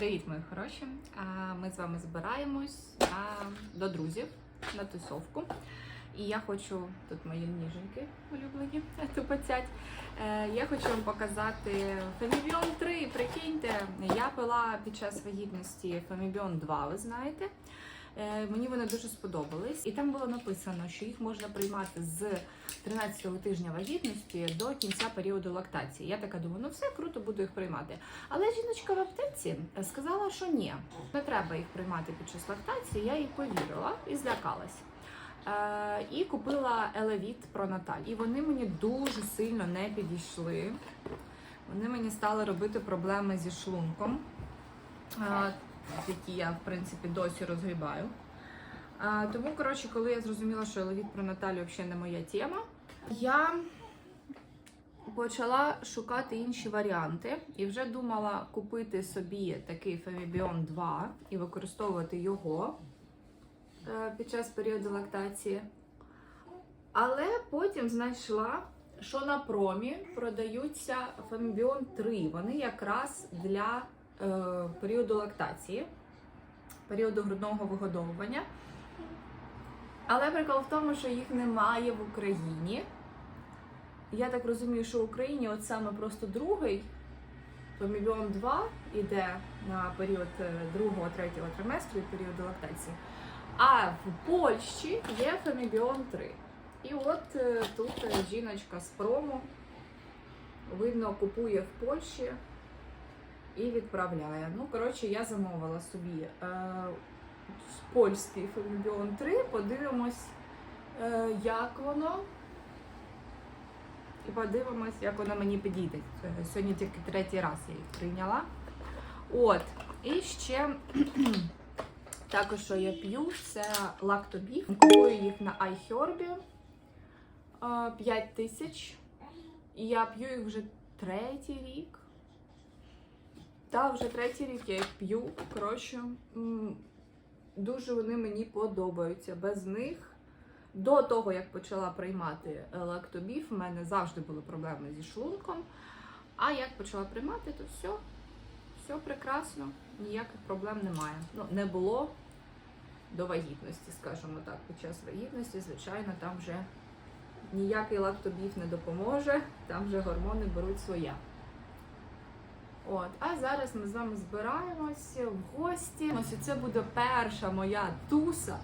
Привіт, мої хороші! Ми з вами збираємось до друзів на тусовку. І я хочу, тут мої ніженьки улюблені, тупоцять. Е, я хочу вам показати Фемібіон 3. Прикиньте, я пила під час вагітності Фемібіон 2, ви знаєте. Е, Мені вони дуже сподобались, і там було написано, що їх можна приймати з 13-го тижня вагітності до кінця періоду лактації. Я така думаю, ну все круто, буду їх приймати. Але жіночка в аптеці сказала, що ні, не треба їх приймати під час лактації. Я їй повірила і злякалась. Е, і купила Елевіт Пронаталь. І вони мені дуже сильно не підійшли. Вони мені стали робити проблеми зі шлунком, е, які я, в принципі, досі розгрібаю. Е, тому, коротше, коли я зрозуміла, що Елевіт Пронаталь взагалі не моя тема, я почала шукати інші варіанти і вже думала купити собі такий Фемібіон 2 і використовувати його е, під час періоду лактації. Але потім знайшла, що на промі продаються Фемібіон 3. Вони якраз для періоду лактації, періоду грудного вигодовування. Але прикол в тому, що їх немає в Україні. Я так розумію, що в Україні от саме просто другий Фемібіон 2 іде на період е, другого, третього триместру і періоду лактації. А в Польщі є Фемібіон 3. І от е, тут е, жіночка з прому, видно, купує в Польщі відправляє. Ну, коротше, я замовила собі е, польський Фемібіон 3. Подивимось, е, як воно. І подивимось, як воно мені підійде. Е, Сьогодні тільки третій раз я їх прийняла. От. І ще також, що я п'ю, це лактобіф. Купую їх на iHerb 5 тисяч. І я п'ю їх вже третій рік. Так, вже третій рік я їх п'ю. Коротше, дуже вони мені подобаються. Без них до того, як почала приймати лактобіф, в мене завжди були проблеми зі шлунком. А як почала приймати, то все, все прекрасно, ніяких проблем немає. Ну, не було до вагітності, скажімо так. Під час вагітності, звичайно, там вже ніякий лактобіф не допоможе, там вже гормони беруть своє. От, а зараз ми з вами збираємось в гості. Ось це буде перша моя туса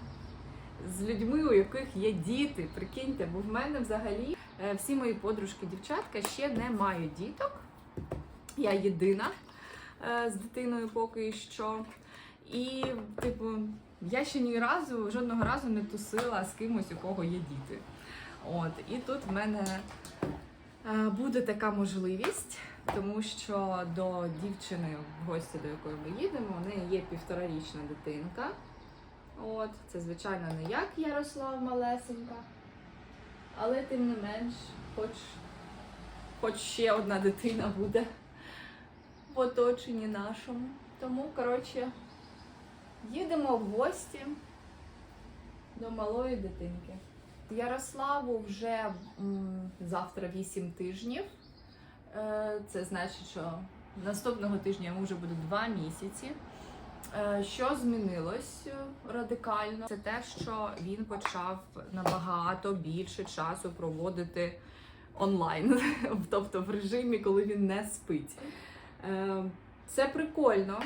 з людьми, у яких є діти. Прикиньте, бо в мене взагалі е, всі мої подружки, дівчатка ще не мають діток. Я єдина е, з дитиною поки що. І, типу, я ще ні разу, жодного разу не тусила з кимось, у кого є діти. От, і тут в мене е, буде така можливість, тому що до дівчини, в гості, до якої ми їдемо, у неї є півторарічна дитинка. От, це, звичайно, не як Ярослав малесенька. Але тим не менш, хоч, хоч ще одна дитина буде в оточенні нашому. Тому, коротше, їдемо в гості до малої дитинки. Ярославу вже м, завтра 8 тижнів. Е, Це значить, що наступного тижня йому вже буде 2 місяці. Е, Що змінилось радикально? Це те, що він почав набагато більше часу проводити онлайн, тобто в режимі, коли він не спить. Е, Це прикольно,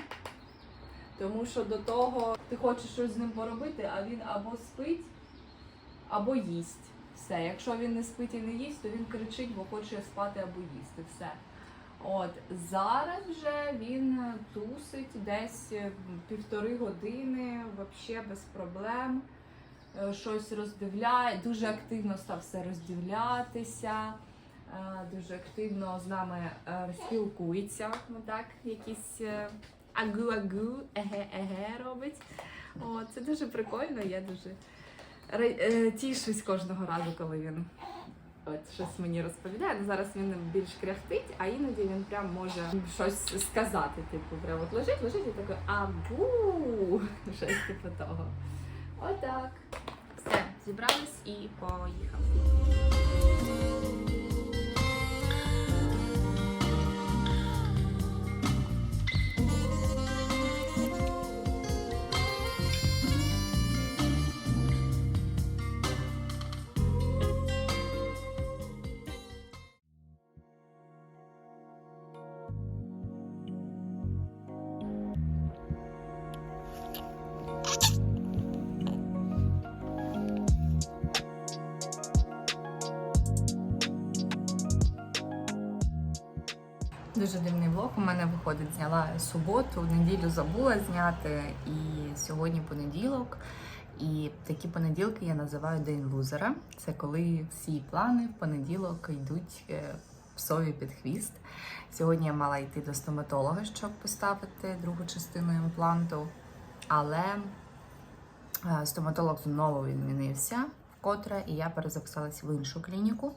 тому що до того ти хочеш щось з ним поробити, а він або спить, або їсть. Все. Якщо він не спить і не їсть, то він кричить, бо хоче спати або їсти. Все. От зараз вже він тусить десь е, півтори години, взагалі без проблем. Е, Щось роздивляє, дуже активно став все роздивлятися, е, дуже активно з нами спілкується. Так, якісь агу-агу, еге-еге робить. От, це дуже прикольно, я дуже тішусь кожного разу, коли він От щось мені розповідає. Ну, зараз він більш кряхтить, а іноді він прям може щось сказати. Типу, прям от лежить, лежить і такий абу! Щось типу того. Отак. Все, зібрались і поїхали. Дуже дивний влог. У мене виходить, зняла суботу, неділю забула зняти, і сьогодні понеділок. І такі понеділки я називаю День лузера. Це коли всі плани в понеділок йдуть е, псові під хвіст. Сьогодні я мала йти до стоматолога, щоб поставити другу частину імпланту, але е, стоматолог знову відмінився вкотре, і я перезаписалась в іншу клініку.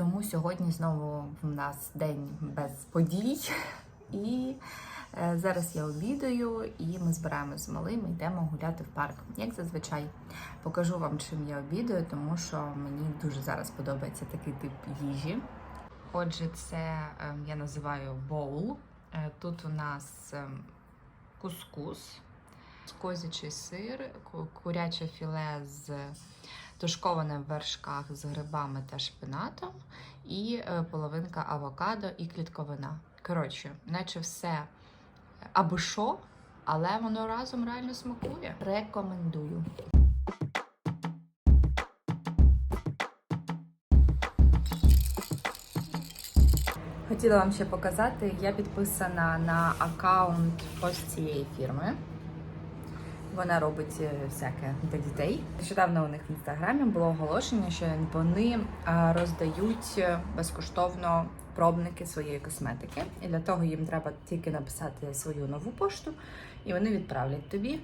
Тому сьогодні знову в нас день без подій. І е, зараз я обідаю, і ми збираємось з малим, і йдемо гуляти в парк. Як зазвичай покажу вам, чим я обідаю, тому що мені дуже зараз подобається такий тип їжі. Отже, це е, я називаю боул. Е, Тут у нас кускус, козячий сир, куряче філе з тушковане в вершках з грибами та шпинатом, і е, половинка авокадо і клітковина. Коротше, наче все аби що, але воно разом реально смакує. Рекомендую. Хотіла вам ще показати, я підписана на аккаунт ось цієї фірми. Вона робить е, всяке для дітей. Нещодавно у них в інстаграмі було оголошення, що вони роздають е, безкоштовно пробники своєї косметики. І для того їм треба тільки написати свою нову пошту, і вони відправлять тобі.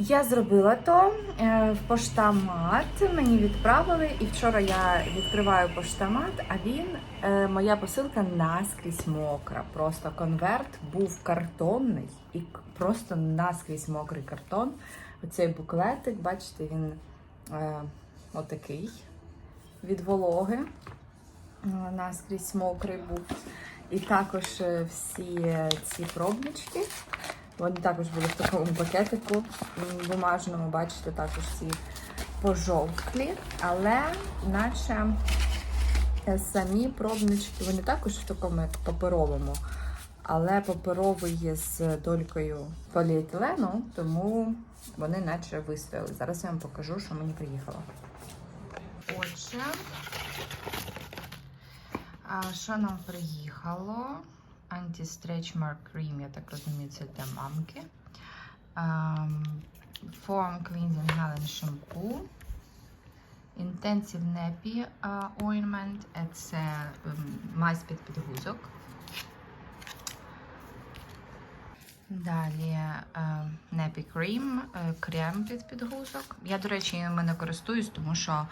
Я зробила то е, в поштамат. Мені відправили, і вчора я відкриваю поштамат, а він, е, моя посилка наскрізь мокра. Просто конверт був картонний і просто наскрізь мокрий картон. Оцей буклетик, бачите, він е, отакий від вологи. Е, Наскрізь мокрий був. І також всі ці пробнички. Вони також були в такому пакетику бумажному, бачите, також ці пожовклі, але наче е, самі пробнички, вони також в такому як паперовому, але паперовий є з долькою поліетилену, тому вони наче вистояли. Зараз я вам покажу, що мені приїхало. Отже, що нам приїхало? Anti-Stretch Mark Cream, я так розумію, це для мамки. Um, Foam Cleansing Helen Shampoo. Intensive Nappy uh, Ointment. Це ем, мазь під підгузок. Далі е, Nappy Cream, е, крем під підгузок. Я, до речі, ними не користуюсь, тому що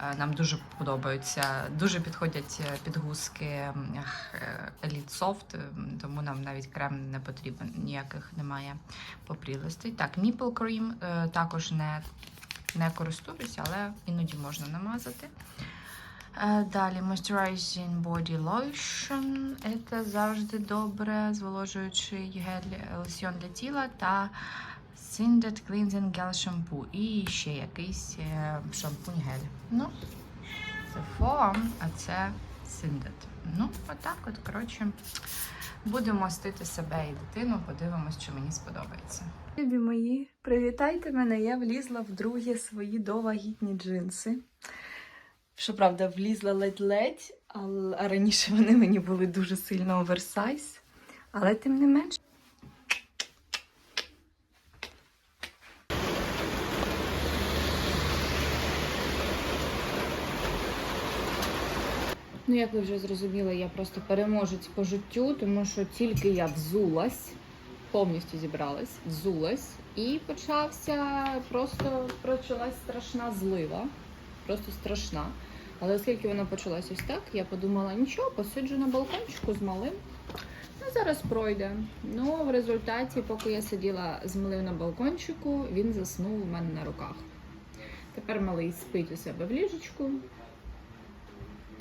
е, нам дуже подобаються. Дуже підходять підгузки Elite Soft, тому нам навіть крем не потрібен, ніяких немає попрілостей. Так, Nipple Cream також не, не користуюся, але іноді можна намазати. Е, Далі Moisturizing Body Lotion. Це завжди добре, зволожуючий гель лосьон для тіла та Sindet Cleansing Gel Shampoo. І ще якийсь е, шампунь-гель. Ну, це фоам, а це Sindet. Ну, отак от, коротше, будемо мастити себе і дитину, подивимось, що мені сподобається. Любі мої, привітайте мене! Я влізла в другі свої довагітні джинси. Щоправда, влізла ледь-ледь, а раніше вони мені були дуже сильно оверсайз. Але тим не менш. Ну, як ви вже зрозуміли, я просто переможець по життю, тому що тільки я взулась, повністю зібралась, взулась, і почався просто почалась страшна злива. Просто страшна. Але оскільки вона почалась ось так, я подумала, нічого, посиджу на балкончику з малим. Ну, зараз пройде. Ну, в результаті, поки я сиділа з малим на балкончику, він заснув у мене на руках. Тепер малий спить у себе в ліжечку,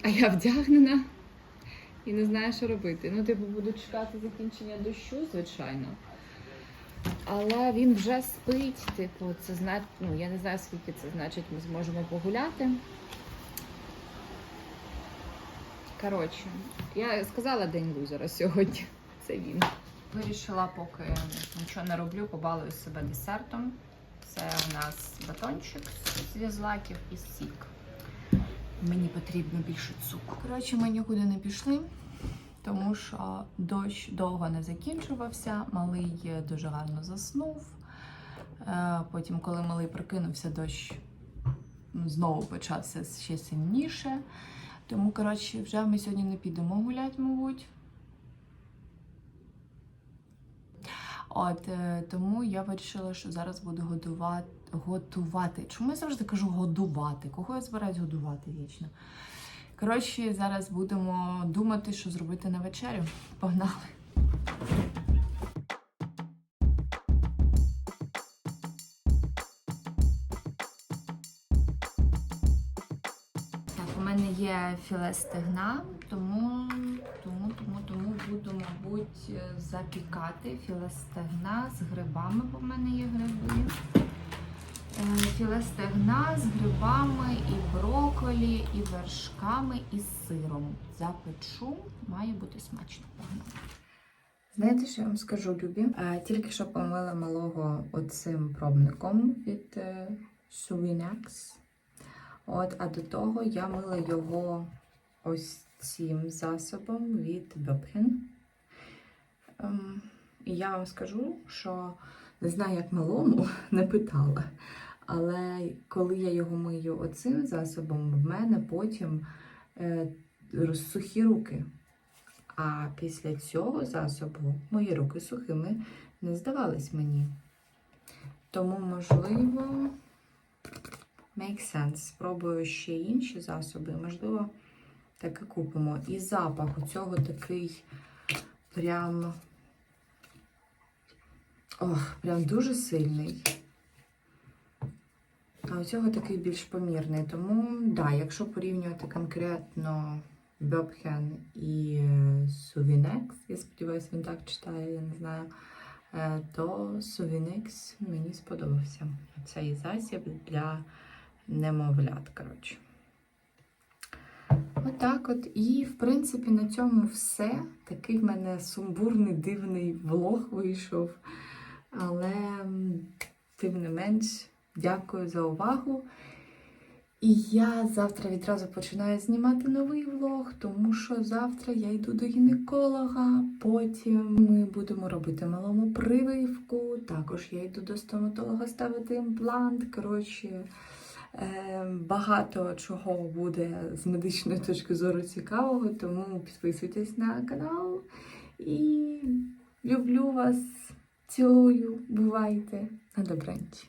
а я вдягнена і не знаю, що робити. Ну, типу, буду чекати закінчення дощу, звичайно. Але він вже спить. Типу, це зна... ну, я не знаю, скільки це значить, ми зможемо погуляти. Коротше, я сказала день лузера сьогодні. Це він. Вирішила, поки нічого не роблю, побалую себе десертом. Це у нас батончик з візлаків і сік. Мені потрібно більше цукру. Коротше, ми нікуди не пішли, тому що дощ довго не закінчувався, малий дуже гарно заснув. Е, Потім, коли малий прокинувся, дощ знову почався ще сильніше. Тому, коротше, вже ми сьогодні не підемо гуляти, мабуть. От е, тому я вирішила, що зараз буду годувати. готувати. Чому я завжди кажу годувати? Кого я збираюсь годувати вічно? Коротше, зараз будемо думати, що зробити на вечерю. Погнали! Є філе стегна, тому, тому, тому, тому буду, мабуть, запікати філе стегна з грибами, бо в мене є гриби. Е, Філе стегна з грибами, і броколі, і вершками, і сиром. Запечу, має бути смачно. Знаєте, що я вам скажу, Любі? Е, Тільки що помила малого оцим пробником від е, Suvinax. От, а до того я мила його ось цим засобом від Бьопхен. Ем, і я вам скажу, що не знаю, як малому, не питала. Але коли я його мию оцим засобом, в мене потім е, сухі руки. А після цього засобу мої руки сухими не здавались мені. Тому, можливо, make sense. Спробую ще інші засоби, можливо, таки купимо. І запах у цього такий прям. Ох, прям дуже сильний. А у цього такий більш помірний. Тому, да, якщо порівнювати конкретно Бьопхен і Сувінекс, я сподіваюся, він так читає, я не знаю, е, то Сувінекс мені сподобався. Цей засіб для немовлят, коротше. Отак от. І, в принципі, на цьому все. Такий в мене сумбурний, дивний влог вийшов. Але, тим не менш, дякую за увагу. І я завтра відразу починаю знімати новий влог, тому що завтра я йду до гінеколога. Потім ми будемо робити малому прививку. Також я йду до стоматолога ставити імплант. Коротше, багато чого буде з медичної точки зору цікавого, тому підписуйтесь на канал. І люблю вас, цілую, бувайте на добранці.